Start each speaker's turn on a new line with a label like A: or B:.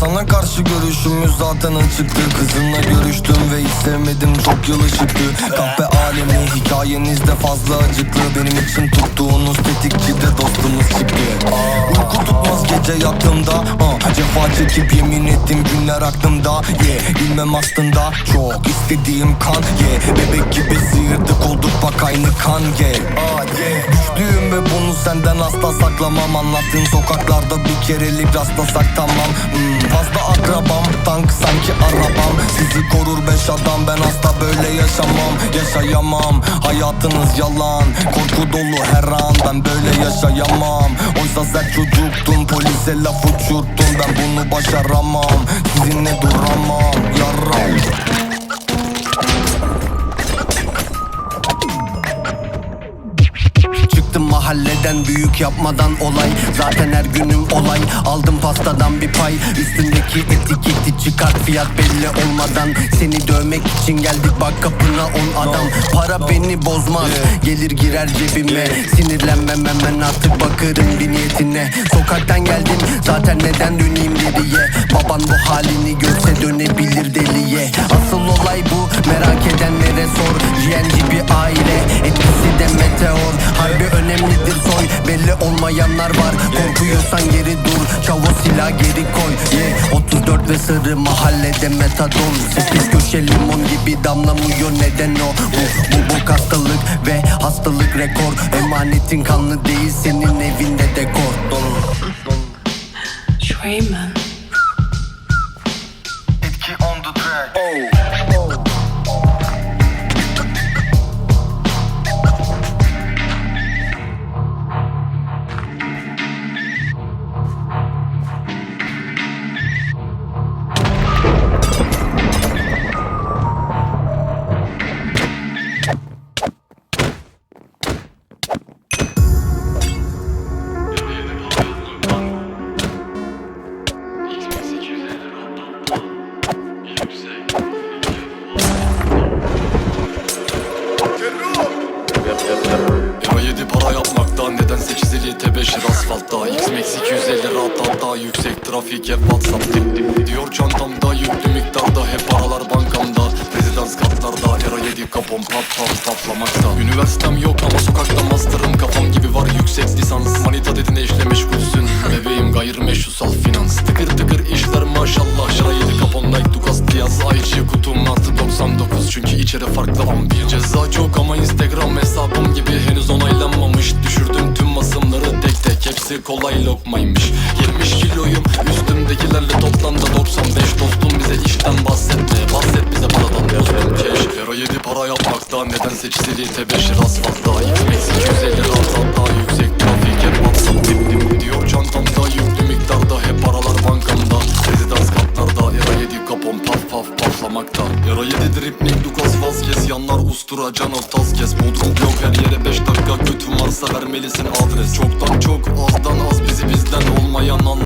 A: Sana karşı görüşümüz zaten açıktı. Kızınla görüştüm ve hiç sevmedim çok yıl ışıktı. Kahve alemi hikayenizde fazla acıklı. Benim için tuttuğunuz tetikçi de dostumuz çıktı. Uyku tutmaz gece yattığımda. Ah, Cefa çekip yemin ettim günler aklımda. Yeah, Bilmem aslında çok istediğim kan. Yeah, Bebek gibi sıyırdık olduk bak aynı kan. Ah, yeah. Düştüğüm ve senden asla saklamam. Anlattığın sokaklarda bir kerelik rastlasak tamam. Hmm, Fazla akrabam tank sanki arabam. Sizi korur beş adam ben asla böyle yaşamam. Yaşayamam hayatınız yalan. Korku dolu her an ben böyle yaşayamam. Oysa sen çocuktun polise laf uçurttun. Ben bunu başaramam sizinle duramam. Yaram
B: mahalleden büyük yapmadan olay? Zaten her günüm olay. Aldım pastadan bir pay. Üstündeki etiketi çıkart. Fiyat belli olmadan Seni dövmek için geldik. Bak kapına on adam. Para beni bozmaz. Gelir girer cebime. Sinirlenmem hemen artık bakarım bir niyetine. Sokaktan geldim. Zaten neden döneyim geriye Baban bu halini görse dönebilir deliye. Asıl olay bu. Merak edenlere sor. GNG bir aile. Etkisi de meteor belli olmayanlar var. Korkuyorsan geri dur. Çavo silah geri koy. Yeah. 34 ve sarı mahallede metadon. Sekiz köşe limon gibi damlamıyor. Neden o? Bu bu bu hastalık ve hastalık rekor. Emanetin kanlı değil senin evinde dekor.
C: Schwayman.
A: Etki
D: Euro 7 para yapmakta neden 850 tebeşir asfaltta. X Max 250 rahat yüksek trafik hep whatsapp dip dip Diyor çantamda yüklü miktarda hep paralar bankamda. Rezidans katlarda Euro 7 kapon pap pap patlamakta Üniversitem yok ama sokakta master'ım kafam gibi var yüksek lisans. Manita dedin eşle meşgulsün. Bebeğim gayrimeşrusal finans. Tıkır tıkır işler maşallah Çünkü içeri farklı ambiyans Ceza çok ama instagram hesabım gibi henüz onaylanmamış. Düşürdüm tüm masımları tek tek hepsi kolay lokmaymış. 70 kiloyum üstümdekilerle toplamda 95 Dostum. Bize işten bahsetme bahset bize paradan dostum keş Euro 7 para yapmakta nedense çizili tebeşir asfaltta. X-Max 250 7 dripling Lucas Vazquez Yanlar ustura Canov Tazkes Bodrum yok her yere 5 dakika. Götün varsa vermelisin adres. Çoktan çok azdan az bizi bizden olmayan an